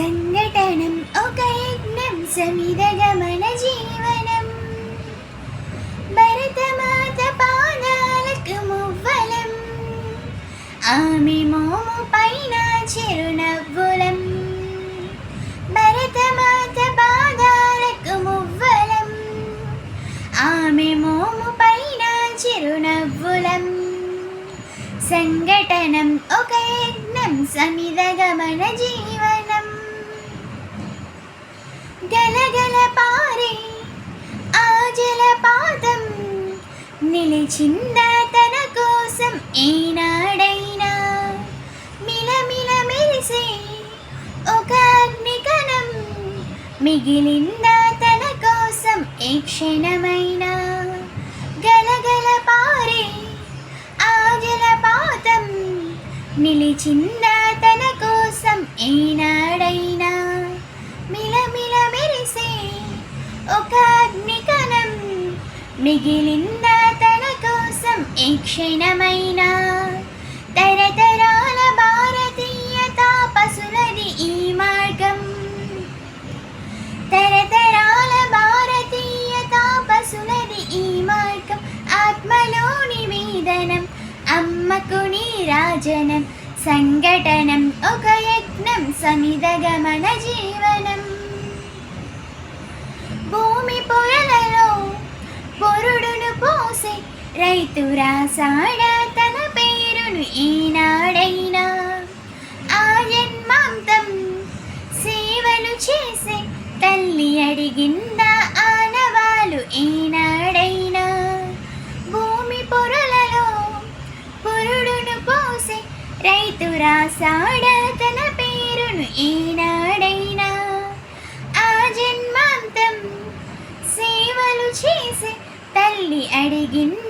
సంఘటనం ఒక యజ్ఞం సమిదగమన జీవనం భరతమాత పాదాలకు మువ్వలం ఆమె మోము పైన చిరునవ్వులం భరతమాత పాదాలకు మువ్వలం ఆమె మోము పైన చిరునవ్వులం సంఘటనం ఒక యజ్ఞం సమిదగమన జీవనం నిలిచిందా తన కోసం ఏనాడైనా మిలమిల మెరిసే ఒక అగ్నికణం మిగిలిందా తన కోసం ఏ క్షణమైనా గలగల పారే ఆ జలపాతం నిలిచిందా తన కోసం ఏనాడైనా మిలమిల మెరిసే ఒక అగ్నికణం మిగిలిందా ఏ క్షణమైనా తరతరాల భారతీయ తాపసులది ఈ మార్గం. తరతరాల భారతీయ తాపసులది ఈ మార్గం. ఆత్మలోని వేదనం అమ్మకు నీరాజనం సంఘటనం ఒక యజ్ఞం సమిదగమన జీవనం. రైతు రాసాడ? తన పేరును ఈనాడైనా. ఆ జన్మాంతం సేవలు చేసే తల్లి అడిగిందా ఆనవాలు ఈనాడైనా. భూమి పొరలలో పురుడును పోసే రైతు రాసాడ? తన పేరును ఈనాడైనా. ఆ జన్మాంతం సేవలు చేసే తల్లి అడిగిందా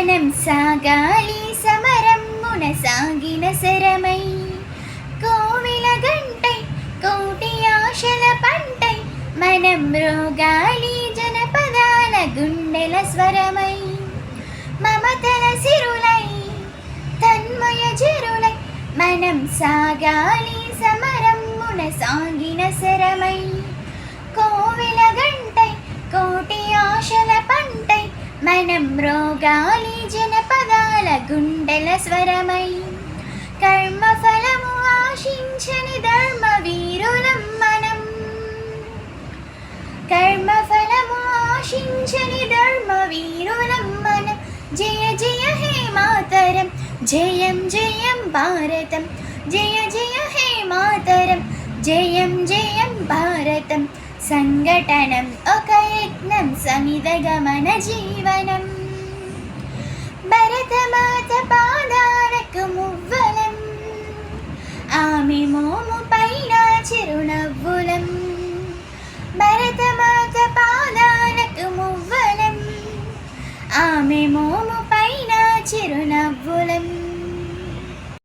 మనం సాగాలి సమరమ్మున సాగిన శరమై. కోవిల గంటై కోటి ఆశల పంటై మనం రోగాలి జనపదాల గుండెల స్వరమై. మమతల సిరులై తన్మయ జరులై మనం సాగాలి సమరమ్మున సాగిన శరమై. కోవిల గంటై కోటి ఆశల పంటై మనం రోగాలి గుండెల స్వరమై కర్మ ఫలము ఆశించని ధర్మ వీరులం మనం. కర్మ ఫలము ఆశించని ధర్మ వీరులం మనం. జయ జయ హే మాతరం జయం జయం భారతం. జయ జయ హే మాతరం జయం జయం భారతం. సంఘటనం ఒక యజ్ఞం సమిదగమన జీవనం. భరతమాత పాదాలకు